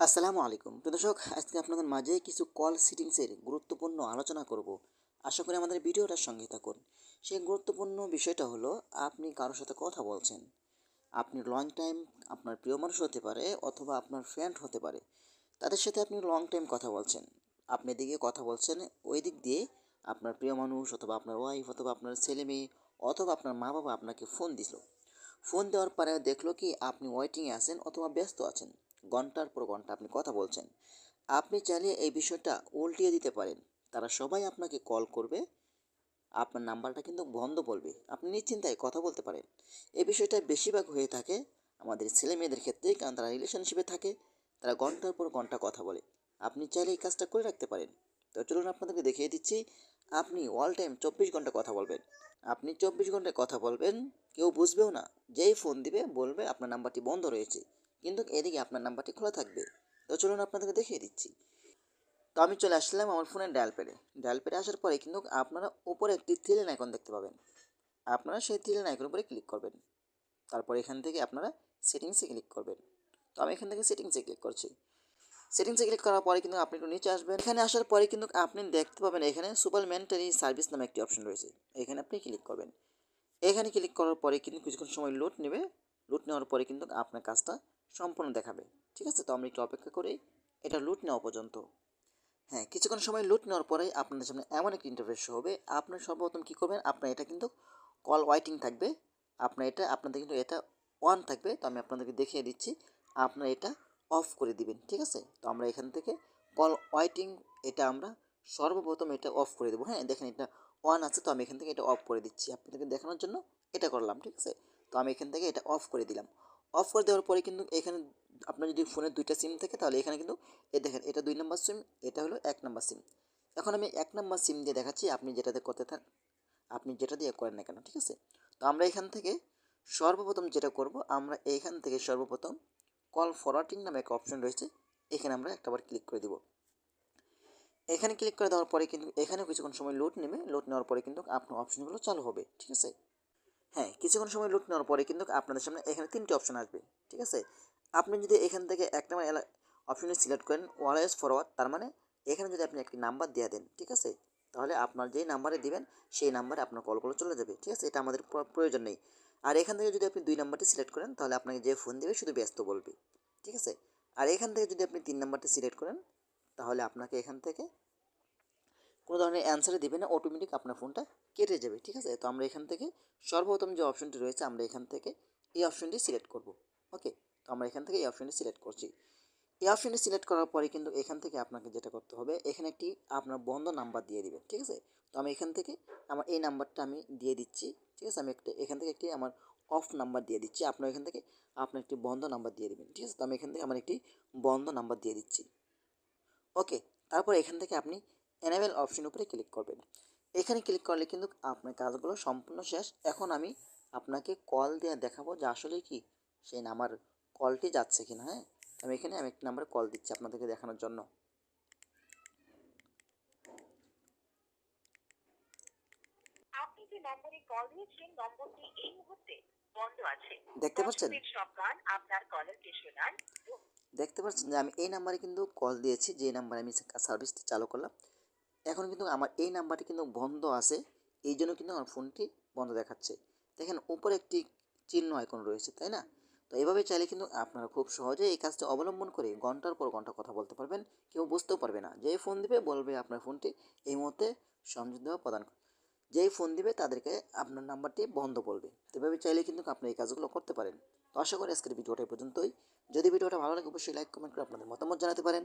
আসসালামু আলাইকুম। দর্শক, আজকে আপনাদের মাঝে কিছু কল সিটিংসের গুরুত্বপূর্ণ আলোচনা করব। আশা করি আমাদের ভিডিওটার সঙ্গে থাকুন। সেই গুরুত্বপূর্ণ বিষয়টা হলো, আপনি কারোর সাথে কথা বলছেন। আপনি লং টাইম আপনার প্রিয় মানুষ হতে পারে অথবা আপনার ফ্রেন্ড হতে পারে। তাদের সাথে আপনি লং টাইম কথা বলছেন। আপনি এদিকে কথা বলছেন, ওই দিক দিয়ে আপনার প্রিয় মানুষ অথবা আপনার ওয়াইফ অথবা আপনার ছেলে মেয়ে অথবা আপনার মা বাবা আপনাকে ফোন দিল। ফোন দেওয়ার পরে দেখল কি আপনি ওয়েটিংয়ে আছেন অথবা ব্যস্ত আছেন। ঘণ্টার পর ঘণ্টা আপনি কথা বলছেন। আপনি চাইলে এই বিষয়টা উল্টিয়ে দিতে পারেন। তারা সবাই আপনাকে কল করবে, আপনার নাম্বারটা কিন্তু বন্ধ বলবে। আপনি নিশ্চিন্তায় কথা বলতে পারেন। এই বিষয়টা বেশিরভাগ হয়ে থাকে আমাদের ছেলে মেয়েদের ক্ষেত্রে, কারণ তারা রিলেশনশিপে থাকে, তারা ঘণ্টার পর ঘণ্টা কথা বলে। আপনি চাইলে এই কাজটা করে রাখতে পারেন। তো চলুন আপনাদেরকে দেখিয়ে দিচ্ছি, আপনি অল টাইম চব্বিশ ঘণ্টা কথা বলবেন। আপনি চব্বিশ ঘন্টায় কথা বলবেন, কেউ বুঝবেও না। যেই ফোন দিবে, বলবে আপনার নাম্বারটি বন্ধ রয়েছে। কিন্তু এদিকে আপনার নাম্বারটি খোলা থাকবে। তো চলুন আপনাদেরকে দেখিয়ে দিচ্ছি। তো আমি চলে আসলাম আমার ফোনের ডায়াল প্যাডে। ডায়াল প্যাডে আসার পরে কিন্তু আপনারা উপরে একটি থ্রিলেন আইকন দেখতে পাবেন। আপনারা সেই থ্রিলেন আইকন উপরে ক্লিক করবেন। তারপর এখান থেকে আপনারা সেটিংসে ক্লিক করবেন। তো আমি এখান থেকে সেটিংসে ক্লিক করছি। সেটিংসে ক্লিক করার পরে কিন্তু আপনি একটু নিচে আসবেন। এখানে আসার পরে কিন্তু আপনি দেখতে পাবেন এখানে সুপারমেন্টারি সার্ভিস নামে একটি অপশন রয়েছে। এখানে আপনি ক্লিক করবেন। এখানে ক্লিক করার পরে কিন্তু কিছুক্ষণ সময় লোড নেবে। লোড নেওয়ার পরে কিন্তু আপনার কাজটা সম্পূর্ণ দেখাবে। ঠিক আছে? তো আমরা একটু অপেক্ষা করি। এটা লুট নেওয়া পর্যন্ত। হ্যাঁ কিছুক্ষণ সময় লুট নেওয়ার পরেই আপনাদের সামনে এমন একটি ইন্টারফেস হবে। আপনার সর্বপ্রথম কী করবেন? আপনার এটা কিন্তু কল ওয়াইটিং থাকবে। আপনার এটা, আপনাদের কিন্তু এটা অন থাকবে। তো আমি আপনাদেরকে দেখিয়ে দিচ্ছি। আপনার এটা অফ করে দিবেন। ঠিক আছে? তো আমরা এখান থেকে কল ওয়াইটিং এটা আমরা সর্বপ্রথম এটা অফ করে দেবো। হ্যাঁ দেখেন এটা অন আছে। তো আমি এখান থেকে এটা অফ করে দিচ্ছি। আপনাদেরকে দেখানোর জন্য এটা করলাম। ঠিক আছে? তো আমি এখান থেকে এটা অফ করে দিলাম। অফ করে দেওয়ার পরে কিন্তু এখানে আপনার যদি ফোনের দুইটা সিম থাকে, তাহলে এখানে কিন্তু এ দেখেন, এটা দুই নাম্বার সিম, এটা হলো এক নাম্বার সিম। এখন আমি এক নাম্বার সিম দিয়ে দেখাচ্ছি, আপনি যেটাতে করতে থাক, আপনি যেটা দিয়ে করেন না কেন, ঠিক আছে? তো আমরা এখান থেকে সর্বপ্রথম যেটা করব, আমরা এইখান থেকে সর্বপ্রথম কল ফরওয়ার্ডিং নামে একটা অপশন রয়েছে, এখানে আমরা একটাবার ক্লিক করে দেব। এখানে ক্লিক করে দেওয়ার পরে কিন্তু এখানে কিছুক্ষণ সময় লোড নেবে লোড নেওয়ার পরে কিন্তু আপনার অপশনগুলো চালু হবে, ঠিক আছে? হ্যাঁ কিছুক্ষণ সময় লুট নেওয়ার পরে কিন্তু আপনাদের সামনে এখানে তিনটি অপশন আসবে, ঠিক আছে? আপনি যদি এখান থেকে এক নাম্বার অপশনে সিলেক্ট করেন ওয়ারলেস ফরওয়ার্ড তার মানে এখানে যদি আপনি একটি নাম্বার দিয়ে দেন, ঠিক আছে? তাহলে আপনার যেই নাম্বারে দিবেন, সেই নাম্বারে আপনার কলগুলো চলে যাবে, ঠিক আছে? এটা আমাদের প্রয়োজন নেই। আর এখান থেকে যদি আপনি দুই নাম্বারটি সিলেক্ট করেন, তাহলে আপনাকে যে ফোন দেবে শুধু ব্যস্ত বলবে, ঠিক আছে? আর এখান থেকে যদি আপনি তিন নাম্বারটি সিলেক্ট করেন, তাহলে আপনাকে এখান থেকে কোনো ধরনের অ্যান্সারে দেবে না অটোমেটিক আপনার ফোনটা কেটে যাবে, ঠিক আছে? তো আমরা এখান থেকে সর্বপ্রথম যে অপশনটি রয়েছে, আমরা এখান থেকে এই অপশনটি সিলেক্ট করব ওকে তো আমরা এখান থেকে এই অপশনটি সিলেক্ট করছি। এই অপশনটি সিলেক্ট করার পরে কিন্তু এখান থেকে আপনাকে যেটা করতে হবে, এখানে একটি আপনার বন্ধ নাম্বার দিয়ে দিবেন ঠিক আছে? তো আমি এখান থেকে আমার এই নাম্বারটা আমি দিয়ে দিচ্ছি, ঠিক আছে? আমি একটা, এখান থেকে একটি আমার অফ নাম্বার দিয়ে দিচ্ছি, আপনার এখান থেকে আপনার একটি বন্ধ নাম্বার দিয়ে দেবেন, ঠিক আছে? তো আমি এখান থেকে আমার একটি বন্ধ নাম্বার দিয়ে দিচ্ছি ওকে তারপর এখান থেকে আপনি এনেবেল অপশন উপরে ক্লিক করবেন। এখানে ক্লিক করলে কিন্তু আপনার কাজগুলো সম্পূর্ণ শেষ। এখন আমি আপনাকে কল দিয়ে দেখাবো যে আসলে কি সেই নাম্বার কলটি যাচ্ছে কি না হ্যাঁ? আমি এখানে আমি একটি নাম্বারে কল দিচ্ছি আপনাদেরকে দেখানোর জন্য। দেখতে পাচ্ছেন? দেখতে পাচ্ছেন যে আমি এই নাম্বারে কিন্তু কল দিয়েছি যে নাম্বারে আমি সার্ভিসটি চালু করলাম। এখন কিন্তু আমার এই নাম্বারটি কিন্তু বন্ধ আছে। এই জন্য কিন্তু আমার ফোনটি বন্ধ দেখাচ্ছে। দেখেন, উপরে একটি চিহ্ন আইকন রয়েছে, তাই না? তো এভাবে চাইলে কিন্তু আপনারা খুব সহজে এই কাজটি অবলম্বন করে ঘণ্টার পর ঘণ্টা কথা বলতে পারবেন। কেউ বুঝতেও পারবে না। যে ফোন দিবে, বলবে আপনার ফোনটি এই মুহূর্তে সংযোগ দেওয়া প্রদান যেই ফোন দিবে, তাদেরকে আপনার নাম্বারটি বন্ধ বলবে। এভাবে চাইলে কিন্তু আপনি এই কাজগুলো করতে পারেন। তো আশা করি আজকের ভিডিওটা পর্যন্তই। যদি ভিডিওটা ভালো লাগে, অবশ্যই লাইক কমেন্ট করে আপনাদের মতামত জানাতে পারেন।